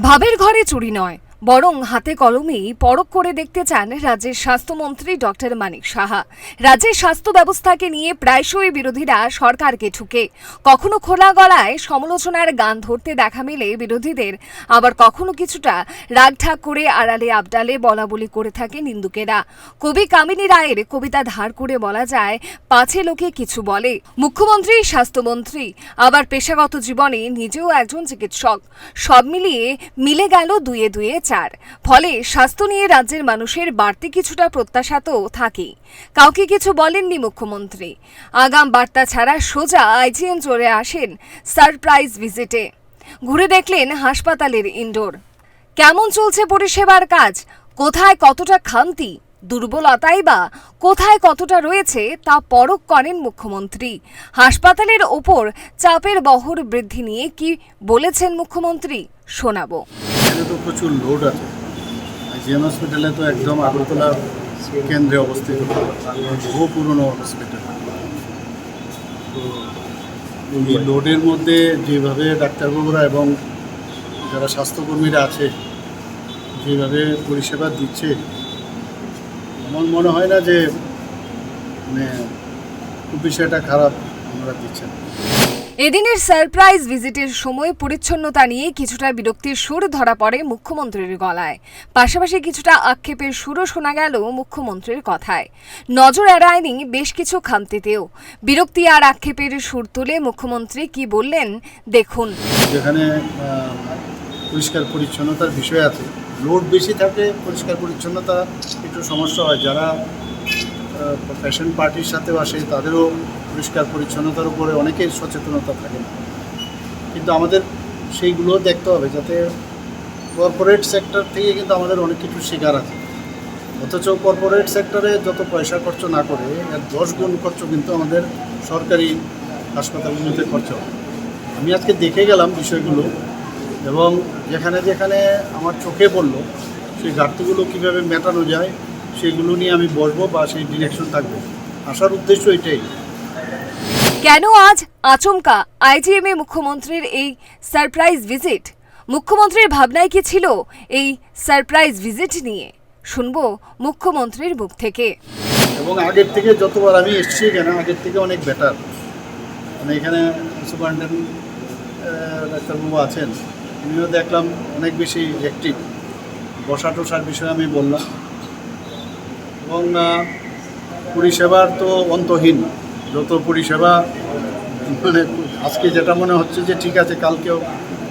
ভাবের ঘরে চুরি নয়। বরং হাতে কলমেই পরখ করে দেখতে চান রাজ্যের স্বাস্থ্যমন্ত্রী ডক্টর মানিক সাহা। রাজ্যের স্বাস্থ্য ব্যবস্থাকে নিয়ে প্রায়শই বিরোধীরা সরকারকে ঠুকে। কখনো খোলা গলায় সমালোচনার গান ধরতে দেখা মেলে বিরোধীদের। আবার কখনো কিছুটা রাগঢাক করে আড়ালে আবডালে বলা বলি করে থাকে নিন্দুকেরা কবি কামিনী রায়ের কবিতা ধার করে বলা যায়, পাছে লোকে কিছু বলে। মুখ্যমন্ত্রী, স্বাস্থ্যমন্ত্রী, আবার পেশাগত জীবনে নিজেও একজন চিকিৎসক। সব মিলিয়ে মিলে গেল দুয়ে দুয়ে চার ফলে স্বাস্থ্য নিয়ে রাজ্যের মানুষের বাড়তি কিছুটা প্রত্যাশা তো থাকেই। কাউকে কিছু বলেননি মুখ্যমন্ত্রী। আগাম বার্তা ছাড়া সোজা আইজিএম চলে আসেন সারপ্রাইজ ভিজিটে। ঘুরে দেখলেন হাসপাতালের ইনডোর। কেমন চলছে পরিষেবার কাজ? কোথায় কতটা খামতি? দুর্বলতাই বা কোথায় কতটা রয়েছে তা পরখ করেন মুখ্যমন্ত্রী। হাসপাতালের ওপর চাপের বহর বৃদ্ধি নিয়ে কি বলেছেন মুখ্যমন্ত্রী? শোনাবো। এখানে তো প্রচুর লোড আছে। জিএম হসপিটালে তো একদম আগরতলা কেন্দ্রে অবস্থিত। বহু পুরনো হসপিটাল তো এই লোডের মধ্যে যেভাবে ডাক্তারবাবুরা এবং যারা স্বাস্থ্যকর্মীরা আছে, যেভাবে পরিষেবা দিচ্ছে, আমার মনে হয় না যে মানে খুব বিষয়টা খারাপ আমরা দিচ্ছেন। এদিনের সারপ্রাইজ ভিজিটের সময় পরিচ্ছন্নতা নিয়ে কিছুটা বিরক্তির সুর ধরা পড়ে মুখ্যমন্ত্রীর গলায়। পাশাপাশি কিছুটা আক্ষেপের সুরও শোনা গেল মুখ্যমন্ত্রীর কথায়। নজর এড়ায়নি বেশ কিছু খামতিতেও। বিরক্তি আর আক্ষেপের সুর তুলে মুখ্যমন্ত্রী কি বললেন, দেখুন। যেখানে পরিষ্কার পরিচ্ছন্নতার বিষয় আছে। লোড বেশি থাকে, পরিষ্কার পরিচ্ছন্নতা একটু সমস্যা হয়। যারা পেশেন্ট পার্টির সাথেও আসে, তাদেরও পরিষ্কার পরিচ্ছন্নতার উপরে অনেকের সচেতনতা থাকে না। কিন্তু আমাদের সেইগুলো দেখতে হবে যাতে কর্পোরেট সেক্টর থেকে কিন্তু আমাদের অনেক কিছু শেখার আছে। অথচ কর্পোরেট সেক্টরে যত পয়সা খরচ না করে এর দশ গুণ খরচ কিন্তু আমাদের সরকারি হাসপাতালগুলোতে খরচ হয়। আমি আজকে দেখে গেলাম বিষয়গুলো এবং যেখানে যেখানে আমার চোখে পড়ল, সেই ঘাটতিগুলো কীভাবে মেটানো যায় সেগুলো নিয়ে আমি বসবো বা সেই ডিরেকশন থাকবে। আসার উদ্দেশ্য এটাই। কেন আজ আচমকা আইজিএমে মুখ্যমন্ত্রীর এই সারপ্রাইজ ভিজিট? মুখ্যমন্ত্রীর ভাবনায় কি ছিল এই সারপ্রাইজ ভিজিট নিয়ে? শুনব মুখ্যমন্ত্রীর মুখ থেকে। এবং আগের থেকে যতবার আমি এসেছি এখানে আগের থেকে অনেক বেটার মানে এখানে সুপারিনটেন্ডেন্ট ডাক্তারবাবু আছেন। উনিও দেখলাম অনেক বেশি অ্যাক্টিভ বসা টসার বিষয়ে আমি বললাম। এবং পরিষেবার তো অন্তহীন। যত পরিষেবা মানে আজকে যেটা মনে হচ্ছে যে ঠিক আছে, কালকেও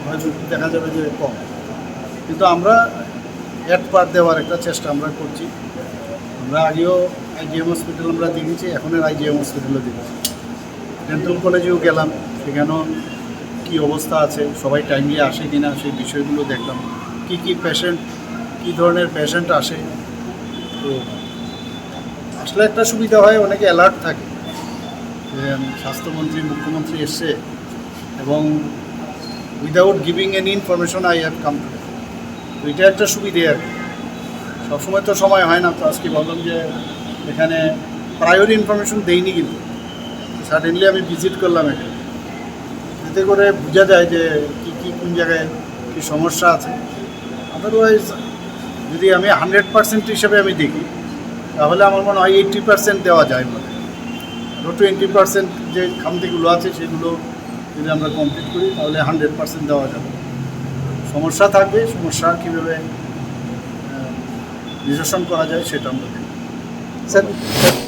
হয়তো দেখা যাবে যে কম। কিন্তু আমরা এক পার দেওয়ার একটা চেষ্টা আমরা করছি। আমরা আগেও আইজিএম হসপিটাল আমরা দেখেছি এখনের আইজিএম হসপিটালও দেখেছি। ডেন্টাল কলেজেও গেলাম, সেখানেও কী অবস্থা আছে, সবাই টাইমলি আসে কি না সেই বিষয়গুলো দেখলাম। কি কি পেশেন্ট কী ধরনের পেশেন্ট আসে, তো আসলে একটা সুবিধা হয়, অনেকে অ্যালার্ট থাকে। যে স্বাস্থ্যমন্ত্রী, মুখ্যমন্ত্রী এসছে এবং without giving any information I have come to তো এটা একটা সুবিধে আর সবসময় তো সময় হয় না, তো আজকে বললাম যে, এখানে প্রায়োরি ইনফরমেশন দেইনি কিন্তু। সাডেনলি আমি ভিজিট করলাম এখানে। এতে করে বোঝা যায় যে, কী কী, কোন জায়গায় কী সমস্যা আছে। আদারওয়াইজ যদি আমি হান্ড্রেড পার্সেন্ট হিসেবে আমি দেখি তাহলে আমার মনে হয় এইট্টি পার্সেন্ট দেওয়া যায় মানে আরও টোয়েন্টি পার্সেন্ট যে খামতিগুলো আছে সেগুলো যদি আমরা কমপ্লিট করি, তাহলে হান্ড্রেড পার্সেন্ট দেওয়া যাবে। সমস্যা থাকবে, সমস্যা কীভাবে নিরসন করা যায় সেটা আমরা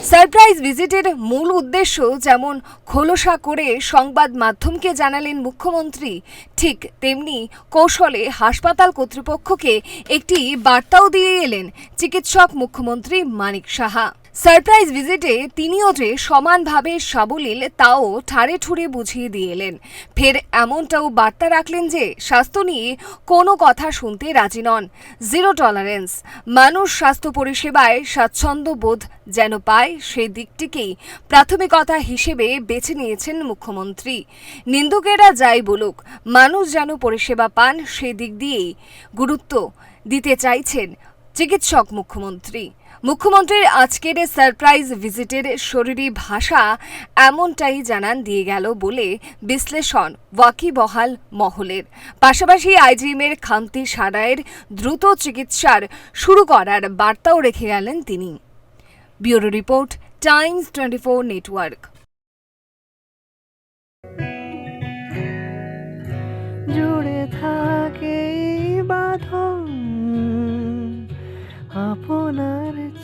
সারপ্রাইজ ভিজিটের মূল উদ্দেশ্য যেমন খোলসা করে সংবাদ মাধ্যমকে জানালেন মুখ্যমন্ত্রী, ঠিক তেমনি কৌশলে হাসপাতাল কর্তৃপক্ষকে একটি বার্তাও দিয়ে এলেন চিকিৎসক মুখ্যমন্ত্রী মানিক সাহা। সারপ্রাইজ ভিজিটে তিনিও যে সমানভাবে সাবলীল, তাও ঠাড়ে ঠুড়ে বুঝিয়ে দিয়ে এলেন। ফের এমনটাও বার্তা রাখলেন যে, স্বাস্থ্য নিয়ে কোনো কথা শুনতে রাজি নন। জিরো টলারেন্স, মানুষ স্বাস্থ্য পরিষেবায় স্বাচ্ছন্দ্য বোধ যেন পায় সেই দিকটিকেই প্রাথমিকতা হিসেবে বেছে নিয়েছেন মুখ্যমন্ত্রী। নিন্দুকেরা যাই বলুক, মানুষ যেন পরিষেবা পান সেই দিক দিয়েই গুরুত্ব দিতে চাইছেন চিকিৎসক মুখ্যমন্ত্রী। মুখ্যমন্ত্রীর আজকের সারপ্রাইজ ভিজিটের শরীরী ভাষা এমনটাই জানান দিয়ে গেল বলে বিশ্লেষণ ওয়াকিবহাল মহলের। পাশাপাশি আইজিএমের খামতি সারায়ের দ্রুত চিকিৎসার শুরু করার বার্তাও রেখে গেলেন তিনি। Bureau report, Times twenty four network. জুড়ে থাকে বাঁধন আপনার